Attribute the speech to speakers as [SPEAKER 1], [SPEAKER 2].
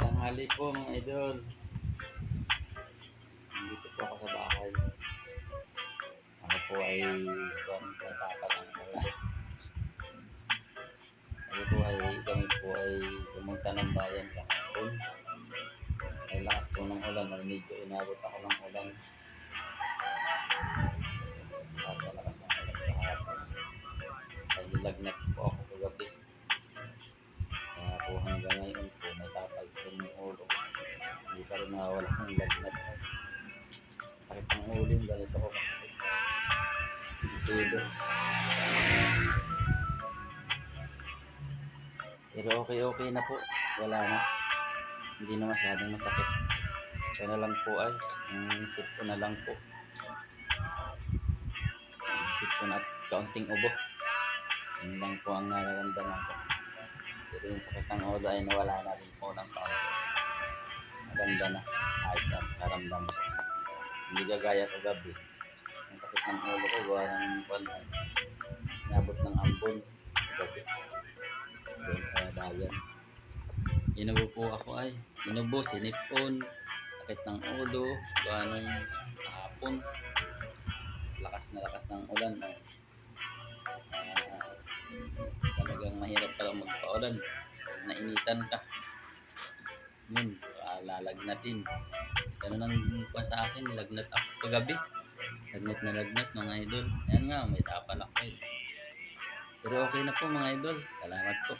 [SPEAKER 1] Tanghali po mga idol. Dito po ako sa bahay. Ako po ay patapat ang ulit. Ako po ay kami po ay pumunta ng bayan kahapon. Ay lakas po ng ulan ay medyo inabot ako ng ulan. At malakas ng ulan kahapon. Ay nilagnat po ako kagabi. Kaya po hanggang ngayon din yung ulo. Hindi pa rin nawawala ng lagnat. Sakit ng ulo yung ganito ko. Kilos. Pero okay okay na po. Wala na. Hindi na masyadong masakit. Ito na lang po ay. Ang sip ko na lang po. Sip ko na at kaunting ubo. Yun lang po ang nararamdaman ko. Pero yung sakit ng ulo ay nawala na rin po ng tao. Maganda na. Ayos na karamdam ko. Hindi gagaya kagabi. Ang sakit ng ulo ko, gawa ng kwan ay nabot ng ambon. Kagabi. Doon sa bayan. Inubo po ako ay. Inubo, sinipon. Sakit ng ulo. Gawa ng hapon. Lakas na lakas ng ulan ay. Ah, talagang mahirap pala magpaulan. Pag nainitan ka. Yun ah, lalagnatin. Ganun ang kuha sa akin lagnat ako kagabi. Lagnat na lagnat mga idol. Ayan nga may tapal ako eh. Pero okay na po mga idol. Salamat po